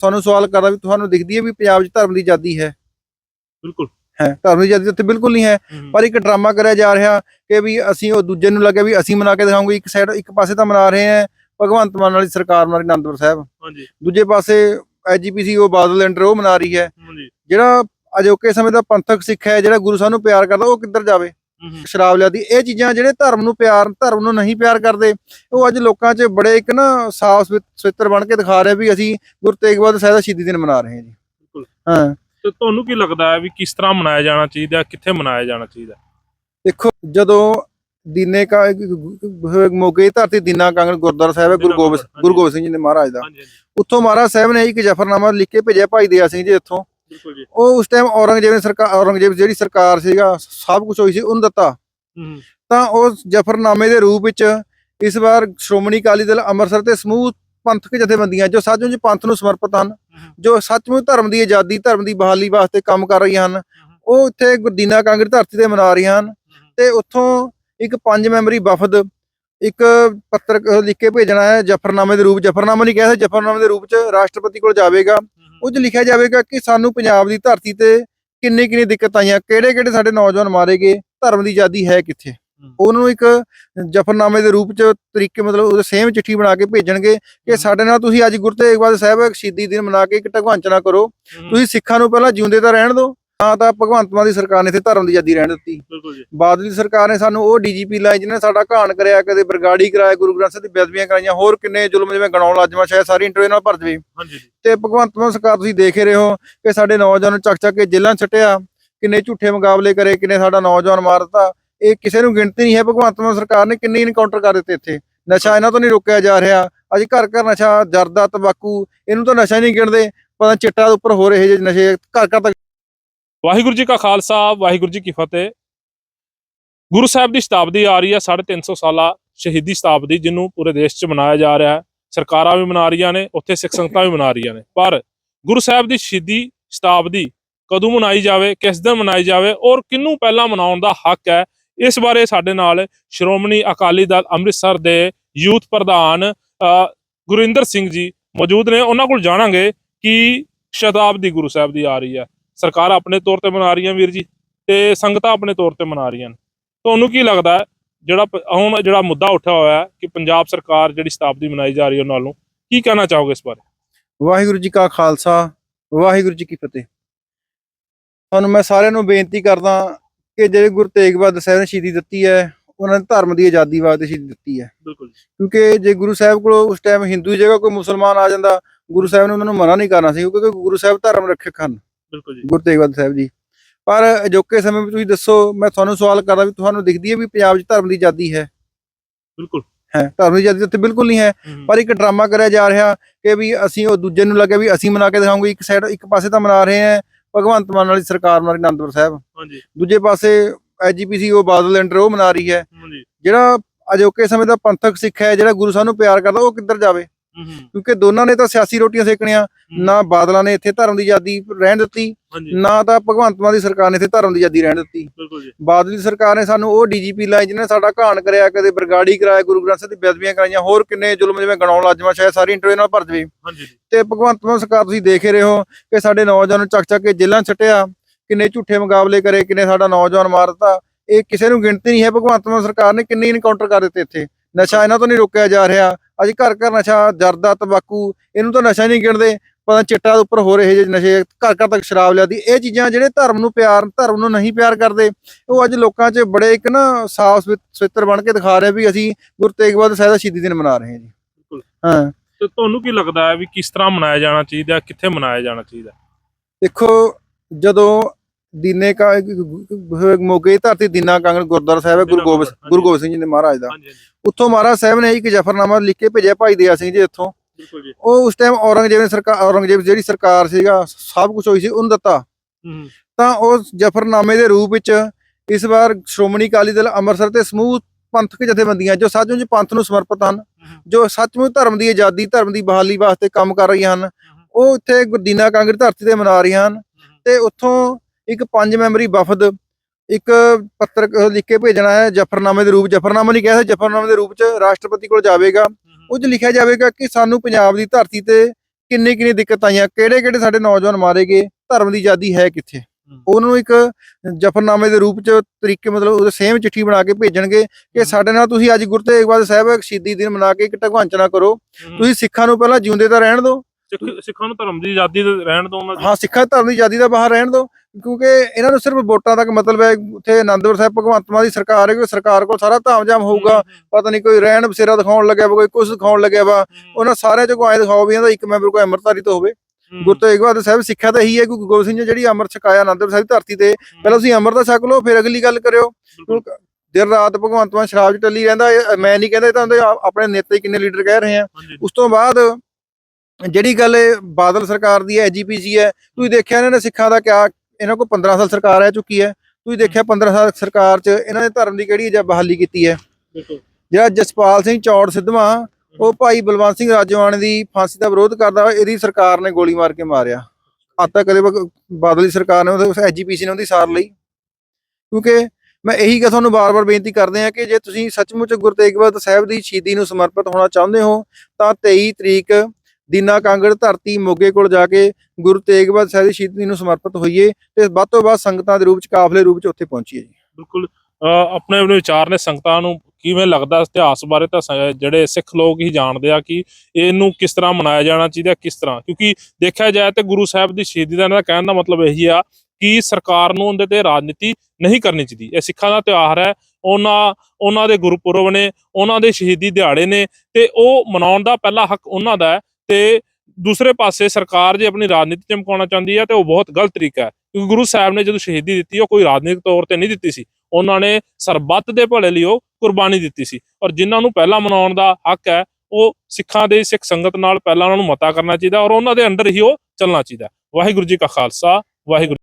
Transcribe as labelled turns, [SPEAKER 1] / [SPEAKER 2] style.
[SPEAKER 1] ਤੁਹਾਨੂੰ ਸਵਾਲ ਕਰਦਾ ਵੀ ਤੁਹਾਨੂੰ ਦਿਖਦੀ ਹੈ ਵੀ ਪੰਜਾਬ 'ਚ ਧਰਮ ਦੀ ਆਜ਼ਾਦੀ ਹੈ।
[SPEAKER 2] ਬਿਲਕੁਲ।
[SPEAKER 1] ਹੈ ਧਰਮ ਦੀ ਆਜ਼ਾਦੀ ਉੱਥੇ ਬਿਲਕੁਲ ਨਹੀਂ ਹੈ। ਪਰ ਇੱਕ ਡਰਾਮਾ ਕਰਿਆ ਜਾ ਰਿਹਾ ਕਿ ਵੀ ਅਸੀਂ ਉਹ ਦੂਜੇ ਨੂੰ ਲੱਗਿਆ ਵੀ ਅਸੀਂ ਮਨਾ ਕੇ ਦਿਖਾਉਂਗੇ ਇੱਕ ਸਾਈਡ ਇੱਕ ਪਾਸੇ ਤਾਂ ਮਨਾ ਰਹੇ ਹੈ ਭਗਵੰਤ ਮਾਨ ਵਾਲੀ ਸਰਕਾਰ ਰਹੀ ਅਨੰਦਪੁਰ ਸਾਹਿਬ।
[SPEAKER 2] ਹਾਂਜੀ।
[SPEAKER 1] ਦੂਜੇ ਪਾਸੇ ਐਜੀਪੀਸੀ ਉਹ ਬਾਦਲ ਐਂਟਰ ਉਹ ਮਨਾ ਰਹੀ ਹੈ।
[SPEAKER 2] ਹਾਂਜੀ।
[SPEAKER 1] ਜਿਹੜਾ ਅਜੋਕੇ ਸਮੇਂ ਦਾ ਪੰਥਕ ਸਿੱਖ ਹੈ ਜਿਹੜਾ ਗੁਰੂ ਸਾਹਿਬ ਨੂੰ ਪਿਆਰ ਕਰਦਾ ਉਹ ਕਿੱਧਰ ਜਾਵੇ? ਸ਼ਰਾਬ ਲਿਆਦੀ। ਇਹ ਚੀਜ਼ਾਂ ਜਿਹੜੇ ਧਰਮ ਨੂੰ ਪਿਆਰ ਧਰਮ ਨੂੰ ਨਹੀਂ ਪਿਆਰ ਕਰਦੇ ਉਹ ਅੱਜ ਲੋਕਾਂ 'ਚ ਬੜੇ ਇੱਕ ਨਾ ਸਾਫ਼ ਸਵਿੱਤਰ ਬਣ ਕੇ ਦਿਖਾ ਰਹੇ ਵੀ ਅਸੀਂ ਗੁਰੂ ਤੇਗ ਬਹਾਦਰ ਸਾਹਿਬ ਦਾ ਸ਼ਹੀਦੀ ਦਿਨ ਮਨਾ ਰਹੇ ਹਾਂ ਜੀ।
[SPEAKER 2] ਬਿਲਕੁਲ।
[SPEAKER 1] ਹਾਂ।
[SPEAKER 2] ਤੇ ਤੁਹਾਨੂੰ ਕੀ ਲੱਗਦਾ ਹੈ ਵੀ ਕਿਸ ਤਰ੍ਹਾਂ ਮਨਾਇਆ ਜਾਣਾ ਚਾਹੀਦਾ ਕਿੱਥੇ ਮਨਾਇਆ ਜਾਣਾ ਚਾਹੀਦਾ?
[SPEAKER 1] ਦੇਖੋ ਜਦੋਂ ਦੀਨੇ ਕਾ ਮੋਗੇ ਧਰਤੀ ਦੀਨਾ ਕਾਂਗੜ ਗੁਰਦੁਆਰਾ ਸਾਹਿਬ ਹੈ ਗੁਰੂ ਗੋਬਿੰਦ ਗੁਰੂ ਗੋਬਿੰਦ ਸਿੰਘ ਜੀ ਦੇ ਮਹਾਰਾਜ ਦਾ। ਉੱਥੋਂ ਮਹਾਰਾਜ ਸਾਹਿਬ ਨੇ ਇੱਕ ਜਫਰਨਾਮਾ ਲਿਖ ਕੇ ਭੇਜਿਆ ਭਾਈ ਦਇਆ ਸਿੰਘ ਜੀ ਇੱਥੋਂ।
[SPEAKER 2] ਬਿਲਕੁਲ ਜੀ।
[SPEAKER 1] ਉਹ ਉਸ ਟਾਈਮ ਔਰੰਗਜ਼ੇਬ ਨੇ ਸਰਕਾਰ ਔਰੰਗਜ਼ੇਬ ਜਿਹੜੀ ਸਰਕਾਰ ਸੀਗਾ ਸਭ ਕੁਝ ਹੋਈ ਸੀ ਉਹਨੂੰ ਦਿੱਤਾ। ਤਾਂ ਉਸ ਜਫਰਨਾਮੇ ਦੇ ਰੂਪ ਵਿੱਚ ਇਸ ਵਾਰ ਸ਼੍ਰੋਮਣੀ ਅਕਾਲੀ ਦਲ ਅੰਮ੍ਰਿਤਸਰ ਤੇ ਸਮੂਹ ਪੰਥਕ ਜਥੇਬੰਦੀਆਂ ਜੋ ਸੱਚਮੁੱਚ ਪੰਥ ਨੂੰ ਸਮਰਪਿਤ ਹਨ ਜੋ ਸੱਚਮੁੱਚ ਧਰਮ ਦੀ ਆਜ਼ਾਦੀ ਧਰਮ ਦੀ ਬਹਾਲੀ ਵਾਸਤੇ ਕੰਮ ਕਰ ਰਹੀਆਂ ਹਨ ਉਹ ਇੱਥੇ ਗੁਰਦੀਨਾ ਕਾਂਗੜ ਧਰਤੀ ਤੇ ਮਨਾ ਰਹੀਆਂ ਹਨ ਤੇ ਉੱਥੋਂ ਇੱਕ ਪੰਜ ਮੈਂਬਰੀ ਵਫਦ ਇੱਕ ਪੱਤਰ ਲਿਖ ਕੇ ਭੇਜਣਾ ਹੈ ਜਫਰਨਾਮੇ ਦੇ ਰੂਪ ਜਫਰਨਾਮਾ ਨਹੀਂ ਕਹਿੰਦੇ ਜਫਰਨਾਮੇ ਦੇ ਰੂਪ ਚ ਰਾਸ਼ਟਰਪਤੀ ਕੋਲ ਜਾਵੇਗਾ। ਉਹ 'ਚ ਲਿਖਿਆ ਜਾਵੇਗਾ ਕਿ ਸਾਨੂੰ ਪੰਜਾਬ ਦੀ ਧਰਤੀ ਤੇ ਕਿੰਨੀ ਕਿੰਨੀ ਦਿੱਕਤ ਆਈਆਂ ਕਿਹੜੇ ਕਿਹੜੇ ਸਾਡੇ ਨੌਜਵਾਨ ਮਾਰੇ ਗਏ ਧਰਮ ਦੀ ਆਜ਼ਾਦੀ ਹੈ ਕਿੱਥੇ? ਉਹਨਾਂ ਨੂੰ ਇੱਕ ਜਫਰਨਾਮੇ ਦੇ ਰੂਪ ਚ ਤਰੀਕੇ ਮਤਲਬ ਉਹਦੇ ਸੇਮ ਚਿੱਠੀ ਬਣਾ ਕੇ ਭੇਜਣਗੇ ਕਿ ਸਾਡੇ ਨਾਲ ਤੁਸੀਂ ਅੱਜ ਗੁਰੂ ਤੇਗ ਬਹਾਦਰ ਸਾਹਿਬ ਸ਼ਹੀਦੀ ਦਿਨ ਮਨਾ ਕੇ ਇੱਕ ਢਗਵਾਂਚ ਨਾ ਕਰੋ। ਤੁਸੀਂ ਸਿੱਖਾਂ ਨੂੰ ਪਹਿਲਾਂ ਜਿਉਂਦੇ ਤਾਂ ਰਹਿਣ ਦਿਓ ਤਾਂ ਤਾਂ ਭਗਵੰਤ ਮਾਨ ਦੀ ਸਰਕਾਰ ਨੇ ਇੱਥੇ ਧਰਮ ਦੀ ਆਜ਼ਾਦੀ ਰਹਿਣ ਦਿੱਤੀ।
[SPEAKER 2] ਬਿਲਕੁਲ ਜੀ।
[SPEAKER 1] ਬਾਦਲ ਦੀ ਸਰਕਾਰ ਨੇ ਸਾਨੂੰ ਉਹ ਡੀਜੀਪੀ ਲਾਏ ਜਿਹਨੇ ਸਾਡਾ ਘਾਣ ਕਰਿਆ ਕਦੇ ਬਰਗਾੜੀ ਕਰਾਇਆ ਗੁਰੂ ਗ੍ਰੰਥ ਸਾਹਿਬ ਦੀ ਬੇਅਦਬੀਆਂ ਕਰਾਈਆਂ ਹੋਰ ਕਿੰਨੇ ਜ਼ੁਲਮ ਜਿਵੇਂ ਗਣਾਉਣ ਲੱਜਵਾ ਸ਼ਾਇਦ ਸਾਰੀ ਇੰਟਰਵਿਊ ਨਾਲ ਭਰ ਜਵੇ
[SPEAKER 2] ਹਾਂਜੀ
[SPEAKER 1] ਤੇ ਭਗਵੰਤ ਮਾਨ ਸਰਕਾਰ ਤੁਸੀਂ ਦੇਖ ਰਹੇ ਹੋ ਕਿ ਸਾਡੇ ਨੌਜਵਾਨ ਨੂੰ ਚੱਕ ਚੱਕ ਕੇ ਜੇਲ੍ਹਾਂ ਛੱਟਿਆ ਕਿੰਨੇ ਝੂਠੇ ਮੁਕਾਬਲੇ ਕਰੇ ਕਿੰਨੇ ਸਾਡਾ ਨੌਜਵਾਨ ਮਾਰ ਦਿੱਤਾ। ਇਹ ਕਿਸੇ ਨੂੰ ਗਿਣਤੀ ਨਹੀਂ ਹੈ ਭਗਵੰਤ ਮਾਨ ਸਰਕਾਰ ਨੇ ਕਿੰਨੇ ਇਨਕਾਊਂਟਰ ਕਰ ਦਿੱਤੇ ਇੱਥੇ। ਨਸ਼ਾ ਇਹਨਾਂ ਤੋਂ ਨਹੀਂ ਰੋਕਿਆ ਜਾ ਰਿਹਾ। ਅੱਜ ਘਰ ਘਰ ਨਸ਼ਾ ਜਰਦਾ ਤੰਬਾਕੂ ਇਹਨੂੰ ਤਾਂ ਨਸ਼ਾ ਨਹੀਂ ਗਿਣਦੇ। ਪਤਾ ਚਿੱਟਾ ਉੱਪਰ ਹੋ ਰਹੇ ਜੇ ਨਸ਼ੇ ਘਰ ਘਰ ਤੱਕ
[SPEAKER 2] ਵਾਹਿਗੁਰੂ ਜੀ ਕਾ ਖਾਲਸਾ, ਵਾਹਿਗੁਰੂ ਜੀ ਕੀ ਫਤਿਹ। ਗੁਰੂ ਸਾਹਿਬ ਦੀ ਸ਼ਤਾਬਦੀ ਆ ਰਹੀ ਹੈ 350 ਸਾਲਾ ਸ਼ਹੀਦੀ ਸ਼ਤਾਬਦੀ ਜਿਹਨੂੰ ਪੂਰੇ ਦੇਸ਼ 'ਚ ਮਨਾਇਆ ਜਾ ਰਿਹਾ ਹੈ। ਸਰਕਾਰਾਂ ਵੀ ਮਨਾ ਰਹੀਆਂ ਨੇ, ਉੱਥੇ ਸਿੱਖ ਸੰਗਤਾਂ ਵੀ ਮਨਾ ਰਹੀਆਂ ਨੇ। ਪਰ ਗੁਰੂ ਸਾਹਿਬ ਦੀ ਸ਼ਹੀਦੀ ਸ਼ਤਾਬਦੀ ਕਦੋਂ ਮਨਾਈ ਜਾਵੇ, ਕਿਸ ਦਿਨ ਮਨਾਈ ਜਾਵੇ ਔਰ ਕਿਹਨੂੰ ਪਹਿਲਾਂ ਮਨਾਉਣ ਦਾ ਹੱਕ ਹੈ, ਇਸ ਬਾਰੇ ਸਾਡੇ ਨਾਲ ਸ਼੍ਰੋਮਣੀ ਅਕਾਲੀ ਦਲ ਅੰਮ੍ਰਿਤਸਰ ਦੇ ਯੂਥ ਪ੍ਰਧਾਨ ਗੁਰਿੰਦਰ ਸਿੰਘ ਜੀ ਮੌਜੂਦ ਨੇ। ਉਹਨਾਂ ਕੋਲ ਜਾਣਾਂਗੇ ਕਿ ਸ਼ਤਾਬਦੀ ਗੁਰੂ ਸਾਹਿਬ ਦੀ ਆ ਰਹੀ ਹੈ। ਸਰਕਾਰ ਆਪਣੇ ਤੌਰ ਤੇ ਮਨਾ ਰਹੀਆਂ ਵੀਰ ਜੀ ਤੇ ਸੰਗਤਾਂ ਆਪਣੇ ਤੌਰ ਤੇ ਮਨਾ ਰਹੀਆਂ ਤੁਹਾਨੂੰ ਕੀ ਲੱਗਦਾ ਜਿਹੜਾ ਹੁਣ ਜਿਹੜਾ ਮੁੱਦਾ ਉੱਠਿਆ ਹੋਇਆ ਕਿ ਪੰਜਾਬ ਸਰਕਾਰ ਜਿਹੜੀ ਸ਼ਤਾਬਦੀ ਮਨਾਈ ਜਾ ਰਹੀ ਹੈ ਉਹਨਾਂ ਨੂੰ ਕੀ ਕਹਿਣਾ ਚਾਹੋਗੇ ਇਸ ਬਾਰੇ?
[SPEAKER 1] ਵਾਹਿਗੁਰੂ ਜੀ ਕਾ ਖਾਲਸਾ ਵਾਹਿਗੁਰੂ ਜੀ ਕੀ ਫਤਿਹ। ਤੁਹਾਨੂੰ ਮੈਂ ਸਾਰਿਆਂ ਨੂੰ ਬੇਨਤੀ ਕਰਦਾ ਕਿ ਜਿਹੜੇ ਗੁਰੂ ਤੇਗ ਬਹਾਦਰ ਸਾਹਿਬ ਨੇ ਸ਼ਹੀਦੀ ਦਿੱਤੀ ਹੈ ਉਹਨਾਂ ਨੇ ਧਰਮ ਦੀ ਆਜ਼ਾਦੀ ਵਾਸਤੇ ਸ਼ਹੀਦੀ ਦਿੱਤੀ ਹੈ।
[SPEAKER 2] ਬਿਲਕੁਲ
[SPEAKER 1] ਕਿਉਂਕਿ ਜੇ ਗੁਰੂ ਸਾਹਿਬ ਕੋਲ ਉਸ ਟਾਈਮ ਹਿੰਦੂ ਜਗ੍ਹਾ ਕੋਈ ਮੁਸਲਮਾਨ ਆ ਜਾਂਦਾ ਗੁਰੂ ਸਾਹਿਬ ਨੇ ਉਹਨਾਂ ਨੂੰ ਮਨਾ ਨਹੀਂ ਕਰਨਾ ਸੀ ਕਿਉਂਕਿ ਗੁਰੂ ਸਾਹਿਬ ਧਰਮ ਰੱਖਿਅਕ ਹਨ।
[SPEAKER 2] ਬਿਲਕੁਲ ਜੀ।
[SPEAKER 1] ਗੁਰੂ ਤੇਗ ਬਹਾਦਰ ਸਾਹਿਬ ਜੀ। ਪਰ ਅਜੋਕੇ ਸਮੇਂ ਵਿੱਚ ਤੁਸੀਂ ਦੱਸੋ ਮੈਂ ਤੁਹਾਨੂੰ ਸਵਾਲ ਕਰਦਾ ਵੀ ਤੁਹਾਨੂੰ ਦਿਖਦੀ ਹੈ ਵੀ ਪੰਜਾਬ 'ਚ ਧਰਮ ਦੀ ਆਜ਼ਾਦੀ ਹੈ?
[SPEAKER 2] ਬਿਲਕੁਲ।
[SPEAKER 1] ਹੈ ਧਰਮ ਦੀ ਆਜ਼ਾਦੀ ਉੱਥੇ ਬਿਲਕੁਲ ਨਹੀਂ ਹੈ। ਪਰ ਇੱਕ ਡਰਾਮਾ ਕਰਿਆ ਜਾ ਰਿਹਾ ਕਿ ਵੀ ਅਸੀਂ ਉਹ ਦੂਜੇ ਨੂੰ ਲੱਗਿਆ ਵੀ ਅਸੀਂ ਮਨਾ ਕੇ ਦਿਖਾਉਂਗੇ ਇੱਕ ਸਾਈਡ ਇੱਕ ਪਾਸੇ ਤਾਂ ਮਨਾ ਰਹੇ ਹੈ ਭਗਵੰਤ ਮਾਨ ਵਾਲੀ ਸਰਕਾਰ ਮਨਾ ਰਹੀ ਅਨੰਦਪੁਰ ਸਾਹਿਬ।
[SPEAKER 2] ਹਾਂਜੀ।
[SPEAKER 1] ਦੂਜੇ ਪਾਸੇ ਐਜੀਪੀਸੀ ਉਹ ਬਾਦਲ ਐਂਟਰ ਉਹ ਮਨਾ ਰਹੀ ਹੈ।
[SPEAKER 2] ਹਾਂਜੀ।
[SPEAKER 1] ਜਿਹੜਾ ਅਜੋਕੇ ਸਮੇਂ ਦਾ ਪੰਥਕ ਸਿੱਖ ਹੈ ਜਿਹੜਾ ਗੁਰੂ ਸਾਹਿਬ ਨੂੰ ਪਿਆਰ ਕਰਦਾ ਉਹ ਕਿੱਧਰ ਜਾਵੇ? ਕਿਉਂਕਿ ਦੋਨਾਂ ਨੇ ਤਾਂ ਸਿਆਸੀ ਰੋਟੀਆਂ ਸੇਕਣੀਆਂ ਨਾ ਬਾਦਲਾਂ ਨੇ ਇੱਥੇ ਧਰਮ ਦੀ ਆਜ਼ਾਦੀ ਰਹਿਣ ਦਿੱਤੀ ਨਾ ਤਾਂ ਭਗਵੰਤ ਮਾਨ ਦੀ ਸਰਕਾਰ ਨੇ ਇੱਥੇ ਧਰਮ ਦੀ ਆਜ਼ਾਦੀ ਰਹਿਣ ਦਿੱਤੀ। ਬਾਦਲ ਦੀ ਸਰਕਾਰ ਨੇ ਸਾਨੂੰ ਉਹ ਡੀਜੀਪੀ ਲਾਏ ਜਿਹਨੇ ਸਾਡਾ ਘਾਣ ਕਰਿਆ ਕਦੇ ਬਰਗਾੜੀ ਕਰਾਇਆ ਗੁਰੂ ਗ੍ਰੰਥ ਸਾਹਿਬ ਦੀ ਬੇਅਦਬੀਆਂ ਕਰਾਈਆਂ ਹੋਰ ਕਿੰਨੇ ਜ਼ੁਲਮ ਜਿਵੇਂ ਗਣਾਉਣ ਲੱਜਵਾ ਸ਼ਾਇਦ ਸਾਰੀ ਇੰਟਰਵਿਊ ਨਾਲ ਭਰ ਜਵੇ। ਤੇ ਭਗਵੰਤ ਮਾਨ ਸਰਕਾਰ ਤੁਸੀਂ ਦੇਖ ਰਹੇ ਹੋ ਕਿ ਸਾਡੇ ਨੌਜਵਾਨ ਨੂੰ ਚੱਕ ਚੱਕ ਕੇ ਜੇਲ੍ਹਾਂ ਛੱਟਿਆ ਕਿੰਨੇ ਝੂਠੇ ਮੁਕਾਬਲੇ ਕਰੇ ਕਿੰਨੇ ਸਾਡਾ ਨੌਜਵਾਨ ਮਾਰ ਦਿੱਤਾ। ਇਹ ਕਿਸੇ ਨੂੰ ਗਿਣਤੀ ਨਹੀਂ ਹੈ ਭਗਵੰਤ ਮਾਨ ਸਰਕਾਰ ਨੇ ਕਿੰਨੇ ਇਨਕਾਊਂਟਰ ਕਰ ਦਿੱਤੇ ਇੱਥੇ। ਨਸ਼ਾ ਇਹਨਾਂ ਤੋਂ ਨਹੀਂ ਰੋਕਿਆ ਜਾ ਰਿਹਾ। ਅੱਜ ਘਰ ਘਰ ਨਸ਼ਾ ਜਰਦਾ ਤੰਬਾਕੂ ਇਹਨੂੰ ਤਾਂ ਨਸ਼ਾ ਨਹੀਂ ਗਿਣਦੇ। ਪਤਾ ਚਿੱਟਾ ਦੇ ਉੱਪਰ ਹੋ ਰਹੇ ਜੇ ਨਸ਼ੇ ਘਰ ਘਰ ਤੱਕ ਸ਼ਰਾਬ ਲਿਆਦੀ। ਇਹ ਚੀਜ਼ਾਂ ਜਿਹੜੇ ਧਰਮ ਨੂੰ ਪਿਆਰ ਧਰਮ ਨੂੰ ਨਹੀਂ ਪਿਆਰ ਕਰਦੇ ਉਹ ਅੱਜ ਲੋਕਾਂ 'ਚ ਬੜੇ ਇੱਕ ਨਾ ਸਾਫ਼ ਸਵਿੱਤਰ ਬਣ ਕੇ ਦਿਖਾ ਰਹੇ ਵੀ ਅਸੀਂ ਗੁਰੂ ਤੇਗ ਬਹਾਦਰ ਸਾਹਿਬ ਦਾ ਸ਼ਹੀਦੀ ਦਿਨ ਮਨਾ ਰਹੇ ਹਾਂ ਜੀ। ਹਾਂ।
[SPEAKER 2] ਤੇ ਤੁਹਾਨੂੰ ਕੀ ਲੱਗਦਾ ਹੈ ਵੀ ਕਿਸ ਤਰ੍ਹਾਂ ਮਨਾਇਆ ਜਾਣਾ ਚਾਹੀਦਾ ਕਿੱਥੇ ਮਨਾਇਆ ਜਾਣਾ ਚਾਹੀਦਾ?
[SPEAKER 1] ਦੇਖੋ ਜਦੋਂ ਦੀਨੇ ਕਾ ਮੋਗੇ ਧਰਤੀ ਦੀਨਾ ਕਾਂਗੜ ਗੁਰਦੁਆਰਾ ਸਾਹਿਬ ਹੈ ਗੁਰੂ ਗੋਬਿੰਦ ਗੁਰੂ ਗੋਬਿੰਦ ਸਿੰਘ ਜੀ ਦੇ ਮਹਾਰਾਜ ਦਾ। ਉੱਥੋਂ ਮਹਾਰਾਜ ਸਾਹਿਬ ਨੇ ਇੱਕ ਜਫਰਨਾਮਾ ਲਿਖ ਕੇ ਭੇਜਿਆ ਭਾਈ ਦਇਆ ਸਿੰਘ ਜੀ ਇੱਥੋਂ।
[SPEAKER 2] ਬਿਲਕੁਲ ਜੀ।
[SPEAKER 1] ਉਹ ਉਸ ਟਾਈਮ ਔਰੰਗਜ਼ੇਬ ਨੇ ਸਰਕਾਰ ਔਰੰਗਜ਼ੇਬ ਜਿਹੜੀ ਸਰਕਾਰ ਸੀਗਾ ਸਭ ਕੁਝ ਹੋਈ ਸੀ ਉਹਨੂੰ ਦਿੱਤਾ। ਤਾਂ ਉਸ ਜਫਰਨਾਮੇ ਦੇ ਰੂਪ ਵਿੱਚ ਇਸ ਵਾਰ ਸ਼੍ਰੋਮਣੀ ਅਕਾਲੀ ਦਲ ਅੰਮ੍ਰਿਤਸਰ ਤੇ ਸਮੂਹ ਪੰਥਕ ਜਥੇਬੰਦੀਆਂ ਜੋ ਸੱਚਮੁੱਚ ਪੰਥ ਨੂੰ ਸਮਰਪਿਤ ਹਨ ਜੋ ਸੱਚਮੁੱਚ ਧਰਮ ਦੀ ਆਜ਼ਾਦੀ ਧਰਮ ਦੀ ਬਹਾਲੀ ਵਾਸਤੇ ਕੰਮ ਕਰ ਰਹੀਆਂ ਹਨ ਉਹ ਇੱਥੇ ਗੁਰਦੀਨਾ ਕਾਂਗੜ ਧਰਤੀ ਤੇ ਮਨਾ ਰਹੀਆਂ ਹਨ ਤੇ ਉੱਥੋਂ ਇੱਕ ਪੰਜ ਮੈਂਬਰੀ ਵਫਦ ਇੱਕ ਪੱਤਰ ਲਿਖ ਕੇ ਭੇਜਣਾ ਹੈ ਜਫਰਨਾਮੇ ਦੇ ਰੂਪ ਜਫਰਨਾਮਾ ਨਹੀਂ ਕਹਿੰਦੇ ਜਫਰਨਾਮੇ ਦੇ ਰੂਪ ਚ ਰਾਸ਼ਟਰਪਤੀ ਕੋਲ ਜਾਵੇਗਾ। ਉਹ 'ਚ ਲਿਖਿਆ ਜਾਵੇਗਾ ਕਿ ਸਾਨੂੰ ਪੰਜਾਬ ਦੀ ਧਰਤੀ ਤੇ ਕਿੰਨੀ ਕਿੰਨੀ ਦਿੱਕਤ ਆਈਆਂ ਕਿਹੜੇ ਕਿਹੜੇ ਸਾਡੇ ਨੌਜਵਾਨ ਮਾਰੇ ਗਏ ਧਰਮ ਦੀ ਆਜ਼ਾਦੀ ਹੈ ਕਿੱਥੇ? ਉਹਨਾਂ ਨੂੰ ਇੱਕ ਜਫਰਨਾਮੇ ਦੇ ਰੂਪ ਚ ਤਰੀਕੇ ਮਤਲਬ ਉਹਦੇ ਸੇਮ ਚਿੱਠੀ ਬਣਾ ਕੇ ਭੇਜਣਗੇ ਕਿ ਸਾਡੇ ਨਾਲ ਤੁਸੀਂ ਅੱਜ ਗੁਰੂ ਤੇਗ ਬਹਾਦਰ ਸਾਹਿਬ ਸ਼ਹੀਦੀ ਦਿਨ ਮਨਾ ਕੇ ਇੱਕ ਢਗਵਾਂਚ ਨਾ ਕਰੋ। ਤੁਸੀਂ ਸਿੱਖਾਂ ਨੂੰ ਪਹਿਲਾਂ ਜਿਉਂਦੇ ਤਾਂ ਰਹਿਣ ਦਿਓ
[SPEAKER 2] ਸਿੱਖ- ਸਿੱਖਾਂ ਨੂੰ ਧਰਮ ਦੀ ਆਜ਼ਾਦੀ ਦੇ ਰਹਿਣ ਦੋ ਉਹਨਾਂ ਦੀ।
[SPEAKER 1] ਹਾਂ ਸਿੱਖਾਂ ਧਰਮ ਦੀ ਆਜ਼ਾਦੀ ਦਾ ਬਾਹਰ ਰਹਿਣ ਦਿਓ ਕਿਉਂਕਿ ਇਹਨਾਂ ਨੂੰ ਸਿਰਫ ਵੋਟਾਂ ਤੱਕ ਮਤਲਬ ਹੈ ਉੱਥੇ ਆਨੰਦਪੁਰ ਸਾਹਿਬ ਭਗਵੰਤ ਮਾਨ ਦੀ ਸਰਕਾਰ ਹੈ ਕਿ ਸਰਕਾਰ ਕੋਲ ਸਾਰਾ ਧਾਮਜਾਮ ਹੋਊਗਾ ਪਤਾ ਨਹੀਂ ਕੋਈ ਰਹਿਣ ਬਸੇਰਾ ਦਿਖਾਉਣ ਲੱਗਿਆ ਵਾ ਕੋਈ ਕੁਝ ਦਿਖਾਉਣ ਲੱਗਿਆ ਵਾ ਉਹਨਾਂ ਸਾਰਿਆਂ ਚੋਂ ਕੋਈ ਐਂ ਦਿਖਾਓ ਵੀ ਇਹਦਾ ਇੱਕ ਮੈਂਬਰ ਕੋਈ ਅੰਮ੍ਰਿਤਧਾਰੀ ਤੋਂ ਹੋਵੇ। ਗੁਰੂ ਤੇਗ ਬਹਾਦਰ ਸਾਹਿਬ ਸਿੱਖਿਆ ਤਾਂ ਇਹੀ ਹੈ ਕਿ ਗੁਰੂ ਗੋਬਿੰਦ ਸਿੰਘ ਨੇ ਜਿਹੜੀ ਅੰਮ੍ਰਿਤ ਛਕਾਇਆ ਆਨੰਦਪੁਰ ਸਾਹਿਬ ਦੀ ਧਰਤੀ ਤੇ ਪਹਿਲਾਂ ਤੁਸੀਂ ਅੰਮ੍ਰਿਤ ਦਾ ਛਕ ਲਓ ਫਿਰ ਅਗਲੀ ਗੱਲ ਕਰਿਓ। ਦਿਨ ਰਾਤ ਭਗਵੰਤ ਮਾਨ ਸ਼ਰਾਬ 'ਚ ਟੱਲੀ ਰਹਿੰਦਾ ਇਹ ਮੈਂ ਨਹੀਂ ਕਹਿੰਦਾ ਇਹ ਤਾਂ ਉਹਦੇ ਆ- ਆਪਣੇ ਨੇਤਾ ਹੀ ਕਿੰਨੇ ਲੀਡਰ ਕਹਿ ਰਹੇ ਆ। ਉਸ ਤੋਂ ਬਾਅਦ ਜਿਹੜੀ ਗੱਲ ਬਾਦਲ ਸਰਕਾਰ ਦੀ ਹੈ ਐਜੀਪੀਸੀ ਹੈ ਤੁਸੀਂ ਦੇਖਿਆ ਇਹਨਾਂ ਨੇ ਸਿੱਖਾਂ ਦਾ ਕਿਆ ਇਹਨਾਂ ਕੋਲ 15 ਸਾਲ ਸਰਕਾਰ ਰਹਿ ਚੁੱਕੀ ਹੈ। ਤੁਸੀਂ ਦੇਖਿਆ 15 ਸਾਲ ਸਰਕਾਰ 'ਚ ਇਹਨਾਂ ਨੇ ਧਰਮ ਦੀ ਕਿਹੜੀ ਜਾਂ ਬਹਾਲੀ ਕੀਤੀ ਹੈ? ਜਿਹੜਾ ਜਸਪਾਲ ਸਿੰਘ ਚੌੜ ਸਿੱਧਵਾਂ ਉਹ ਭਾਈ ਬਲਵੰਤ ਸਿੰਘ ਰਾਜਵਾਨ ਦੀ ਫਾਂਸੀ ਦਾ ਵਿਰੋਧ ਕਰਦਾ ਇਹਦੀ ਸਰਕਾਰ ਨੇ ਗੋਲੀ ਮਾਰ ਕੇ ਮਾਰਿਆ। ਤੱਕ ਕਦੇ ਬਾਦਲ ਸਰਕਾਰ ਨੇ ਉਹਦੇ ਐਜੀਪੀਸੀ ਨੇ ਉਹਦੀ ਸਾਰ ਲਈ। ਕਿਉਂਕਿ ਮੈਂ ਇਹੀ ਗੱਲ ਤੁਹਾਨੂੰ ਬਾਰ-ਬਾਰ ਬੇਨਤੀ ਕਰਦੇ ਆ ਕਿ ਜੇ ਤੁਸੀਂ ਸੱਚਮੁੱਚ ਗੁਰੂ ਤੇਗ ਬਹਾਦਰ ਸਾਹਿਬ ਦੀ ਸ਼ਹੀਦੀ ਨੂੰ ਸਮਰਪਿਤ ਹੋਣਾ ਚਾਹੁੰਦੇ ਹੋ ਤਾਂ 23 ਤਰੀਕ ਦੀਨਾ ਕਾਂਗੜ ਧਰਤੀ ਮੋਗੇ ਕੋਲ ਜਾ ਕੇ ਗੁਰੂ ਤੇਗ ਬਹਾਦਰ ਸਾਹਿਬ ਦੀ ਸ਼ਹੀਦੀ ਨੂੰ ਸਮਰਪਿਤ ਹੋਈਏ ਤੇ ਵੱਧ ਤੋਂ ਵੱਧ ਸੰਗਤਾਂ ਦੇ ਰੂਪ ਚ ਕਾਫਲੇ ਰੂਪ ਚ ਉੱਥੇ ਪਹੁੰਚੀਏ ਜੀ।
[SPEAKER 2] ਬਿਲਕੁਲ ਆਪਣੇ ਆਪਣੇ ਵਿਚਾਰ ਨੇ ਸੰਗਤਾਂ ਨੂੰ ਕਿਵੇਂ ਲੱਗਦਾ ਇਤਿਹਾਸ ਬਾਰੇ ਤਾਂ ਜਿਹੜੇ ਸਿੱਖ ਲੋਕ ਹੀ ਜਾਣਦੇ ਆ ਕਿ ਇਹਨੂੰ ਕਿਸ ਤਰ੍ਹਾਂ ਮਨਾਇਆ ਜਾਣਾ ਚਾਹੀਦਾ, ਕਿਸ ਤਰ੍ਹਾਂ? ਕਿਉਂਕਿ ਦੇਖਿਆ ਜਾਏ ਤੇ ਗੁਰੂ ਸਾਹਿਬ ਦੀ ਸ਼ਹੀਦੀ ਦਾ ਇਹਨਾਂ ਦਾ ਕਹਿਣ ਦਾ ਮਤਲਬ ਇਹੀ ਆ ਕਿ ਸਰਕਾਰ ਨੂੰ ਉਹਦੇ ਤੇ ਰਾਜਨੀਤੀ ਨਹੀਂ ਕਰਨੀ ਚਾਹੀਦੀ। ਇਹ ਸਿੱਖਾਂ ਦਾ ਤਿਉਹਾਰ ਹੈ, ਉਹਨਾਂ ਉਹਨਾਂ ਦੇ ਗੁਰਪੁਰਬ ਨੇ, ਉਹਨਾਂ ਦੇ ਸ਼ਹੀਦੀ ਦਿਹਾੜੇ ਨੇ ਤੇ ਉਹ ਮਨਾਉਣ ਦਾ ਪਹਿਲਾ ਹੱਕ ਉਹਨਾਂ ਦਾ ਹੈ ਤੇ ਦੂਸਰੇ ਪਾਸੇ ਸਰਕਾਰ ਜੇ ਆਪਣੀ ਰਾਜਨੀਤੀ ਚਮਕਾਉਣਾ ਚਾਹੁੰਦੀ ਹੈ ਤੇ ਉਹ ਬਹੁਤ ਗਲਤ ਤਰੀਕਾ ਹੈ। ਕਿਉਂਕਿ ਗੁਰੂ ਸਾਹਿਬ ਨੇ ਜਦੋਂ ਸ਼ਹੀਦੀ ਦਿੱਤੀ, ਉਹ ਕੋਈ ਰਾਜਨੀਤਿਕ ਤੌਰ ਤੇ ਨਹੀਂ ਦਿੱਤੀ ਸੀ। ਉਹਨਾਂ ਨੇ ਸਰਬੱਤ ਦੇ ਭਲੇ ਲਈ ਉਹ ਕੁਰਬਾਨੀ ਦਿੱਤੀ ਸੀ। ਔਰ ਜਿਨ੍ਹਾਂ ਨੂੰ ਪਹਿਲਾਂ ਮਨਾਉਣ ਦਾ ਹੱਕ ਹੈ, ਉਹ ਸਿੱਖਾਂ ਦੇ ਸਿੱਖ ਸੰਗਤ ਨਾਲ ਪਹਿਲਾਂ ਉਹਨਾਂ ਨੂੰ ਮਤਾ ਕਰਨਾ ਚਾਹੀਦਾ ਔਰ ਉਹਨਾਂ ਦੇ ਅੰਡਰ ਹੀ ਉਹ ਚੱਲਣਾ ਚਾਹੀਦਾ ਵਾਹਿਗੁਰੂ ਜੀ ਕਾ ਖਾਲਸਾ, ਵਾਹਿਗੁਰੂ